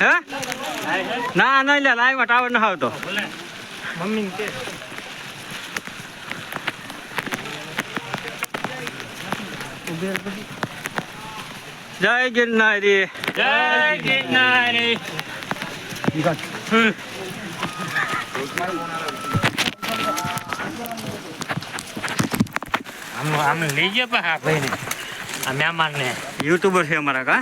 હે? ના નહીં લે લાઈવમાં ટાવર ન આવતો મમ્મી કે. જય ગિરનારી. જય ગિરનારી. આમ આમ લઈ ગયો પા ભાઈને. આ મહેમાન ને યુટ્યુબર છે અમારા કા?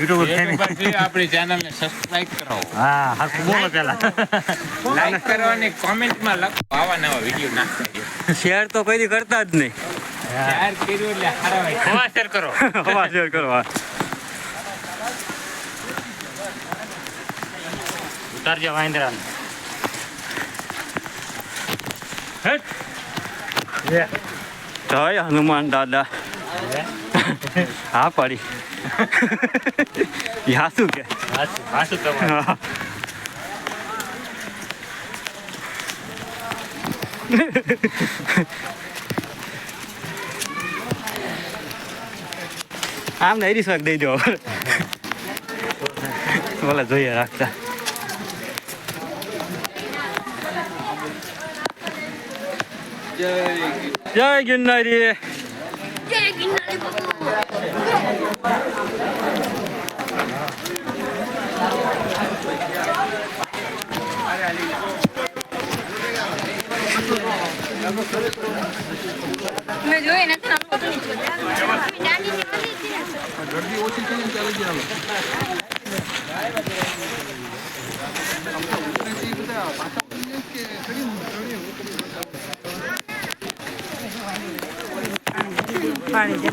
યુટ્યુબર ફેમિલી આપણી ચેનલ ને સબસ્ક્રાઇબ કરો. હા હરખું બોલો પેલા. લાઈક કરો અને કોમેન્ટમાં લખો. આવા નવા વીડિયો નાખતા શેર તો કોઈ કરતા જ નહીં. શેર કર્યું એટલે હારા ભાઈ હવા શેર કરો. હવા શેર કરવા ઉતારજો વાંદરા હેટ જય હનુમાન દાદા હા પડી હાસુ કે હાસુ તમારે આમ નહીં રીસ દઈ દો બોલા જોઈએ રાખતા જય ગિરનારી. મેં જોઈ ને આમ બધું દાંડી નીકળી છે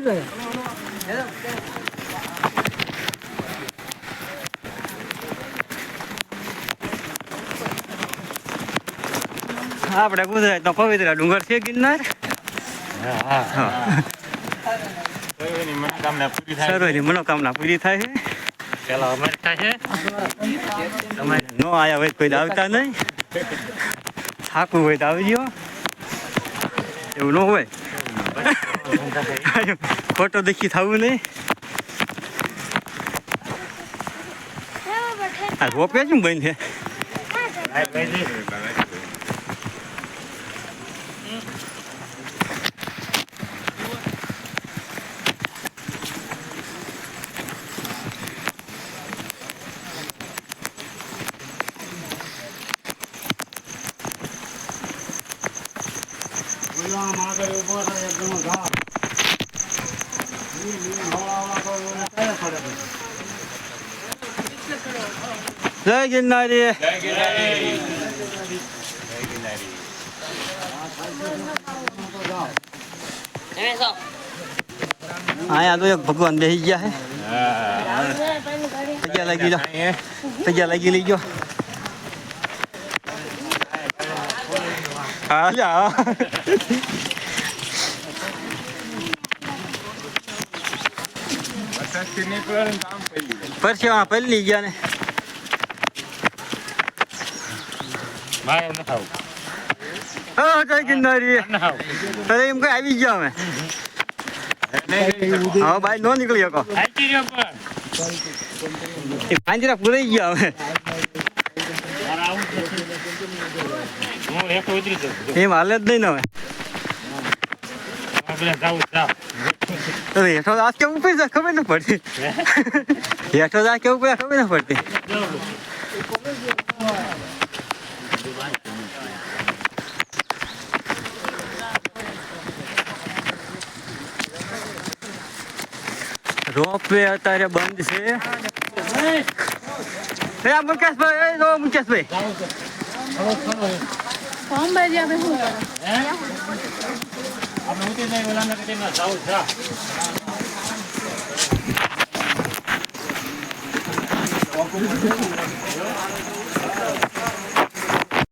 ને. આપણે ગુજરાત નો પવિત્ર ડુંગર છે ગિરનાર હા હા કોઈની મનોકામના પૂરી થાય સર્વેની મનોકામના પૂરી થાય છે પેલા અમારે થાય તમારે નો આયા હોય તો કોઈ આવતા નહીં થાકવું હોય તો આવજો એવું ન હોય? ખોટો દેખી થવું નહીં? આ રોપે શું બંધ છે? જય ગિરનારી. અહીંયા તો એક ભગવાન બેસી ગયા હે. પગ્યા લાગી જા પગ્યા લાગી લઈ ગયો. હા જા જાય પરસેવા પલ્લી ગયા ને. મારે ન થાવું હા ન થાવું અરે એમ કઈ આવી ગયા અમે. હવે બાઈ નો નીકળી શકો. પાંજરા પૂરાઈ ગયા અમે હું એકલો ઉતરી જાઉં એમ હાલે જ નહીં ને હવે. કેવું જાય ખબર ન પડતી. હેઠો આ કેવું ખબર ન પડતી. રોપ વે અત્યારે બંધ છે. આ મુકેશભાઈ એ જો મુકેશભાઈ અંબાજી આપણે શું આપણે ઉતરી જાય ઓલાના કટીમાં જાવું જા